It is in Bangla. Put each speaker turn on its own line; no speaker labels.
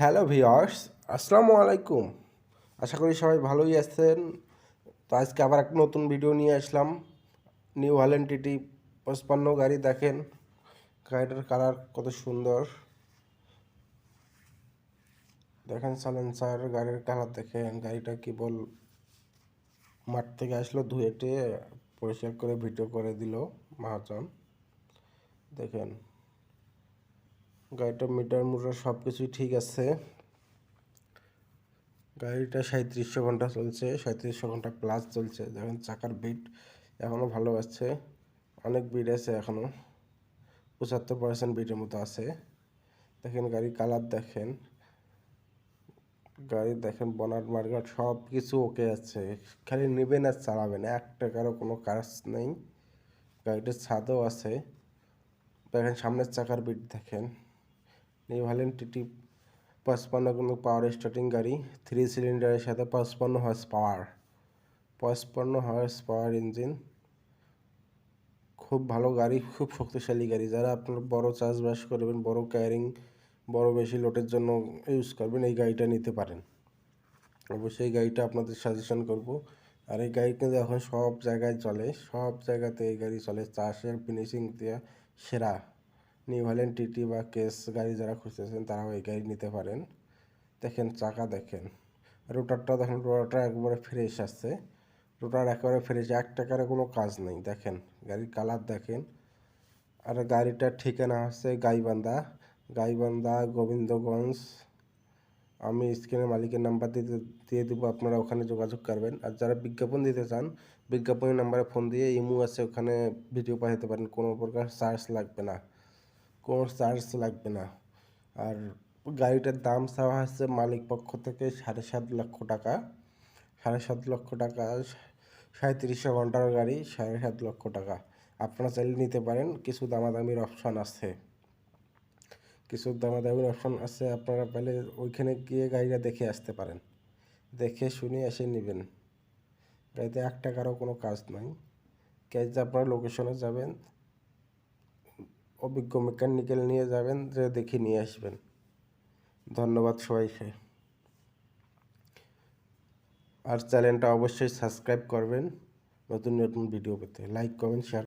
হ্যালো ভিওর্স আসসালামু আলাইকুম। আশা করি সবাই ভালোই আছেন। তো আজকে আবার একটা নতুন ভিডিও নিয়ে আসলাম। নিউ হল্যান্ড টিটি পঁচপান্ন গাড়ি দেখেন। গাড়িটার কালার কত সুন্দর। দেখেন সালেন্সার গাড়ির কালার দেখেন। গাড়িটা কি বল মাঠ থেকে আসলো ধুয়েটে পরিষ্কার করে ভিডিও করে দিল মহাজন। দেখেন। গাড়িটা মিটার মোটার সব কিছুই ঠিক আছে। গাড়িটা সাঁত্রিশশো ঘণ্টা চলছে সাঁত্রিশশো ঘণ্টা প্লাস চলছে। দেখেন চাকার বিট এখনও ভালো আছে। অনেক বিট আছে এখনও পঁচাত্তর পার্সেন্ট বিটের মতো আছে। দেখেন গাড়ির কালার দেখেন। গাড়ি দেখেন, বনাট মার্গাট সব কিছু ওকে আছে। খালি নেবেন আর চালাবেন, এক টাকারও কোনো কাজ নেই। গাড়িটার ছাদও আছে। দেখেন সামনের চাকার বিট দেখেন। নিউ হল্যান্ড টিটি পঁচপান্ন কিন্তু পাওয়ার স্টার্টিং গাড়ি থ্রি সিলিন্ডারের সাথে পঁচপান্ন হর্স পাওয়ার পঁচপান্ন হর্স পাওয়ার ইঞ্জিন খুব ভালো গাড়ি, খুব শক্তিশালী গাড়ি। যারা আপনার বড় চাষবাস করবেন, বড় ক্যারিং বড় বেশি লোটের জন্য ইউজ করবেন, এই গাড়িটা নিতে পারেন। অবশ্যই এই গাড়িটা আপনাদের সাজেশন করব। আর এই গাড়ি কিন্তু এখন সব জায়গায় চলে, সব জায়গাতে এই গাড়ি চলে, চাষের ফিনিশিং দিয়ে সেরা। নিউ হল্যান্ড টিটি বা কেস গাড়ি যারা খুঁজতেছেন, তারাও এই গাড়ি নিতে পারেন। দেখেন, চাকা দেখেন। রোটারটা দেখেন রোটারটা একবারে ফ্রেশ আসছে। রোটার একেবারে ফ্রেশ এক টাকার কোনো কাজ নেই। দেখেন, গাড়ির কালার দেখেন। আর গাড়িটার ঠিকানা হচ্ছে গাইবান্ধা। গাইবান্ধা, গোবিন্দগঞ্জ। আমি স্ক্রিনের মালিকের নাম্বার দিতে, দিয়ে দেবো, আপনারা ওখানে যোগাযোগ করবেন। আর যারা বিজ্ঞাপন দিতে চান, বিজ্ঞাপনের নাম্বারে ফোন দিয়ে ইমো আছে, ওখানে ভিডিও পাঠাতে পারেন। কোনো প্রকার চার্জ লাগবে না। কোনো চার্জ লাগবে না। আর গাড়িটার দাম চাওয়া হচ্ছে মালিক পক্ষ থেকে সাড়ে সাত লক্ষ টাকা। সাড়ে সাত লক্ষ টাকা সাঁত্রিশশো ঘণ্টার গাড়ি, সাড়ে সাত লক্ষ টাকা। আপনারা চাইলে নিতে পারেন, কিছু দামাদামির অপশান আছে। কিছু দামাদামির অপশান আছে, আপনারা পাইলে ওইখানে গিয়ে গাড়িটা দেখে আসতে পারেন। দেখে শুনে এসে নেবেন। গাড়িতে এক টাকারও কোনো কাজ নাই। ক্যাশ আপনারা লোকেশনে যাবেন অভিজ্ঞ মেকানিক্যাল নিয়ে যাবেন, যে দেখে নিয়ে আসবেন। ধন্যবাদ সবাইকে। আর চ্যানেলটা অবশ্যই সাবস্ক্রাইব করবেন, নতুন নতুন ভিডিও পেতে। Like comment share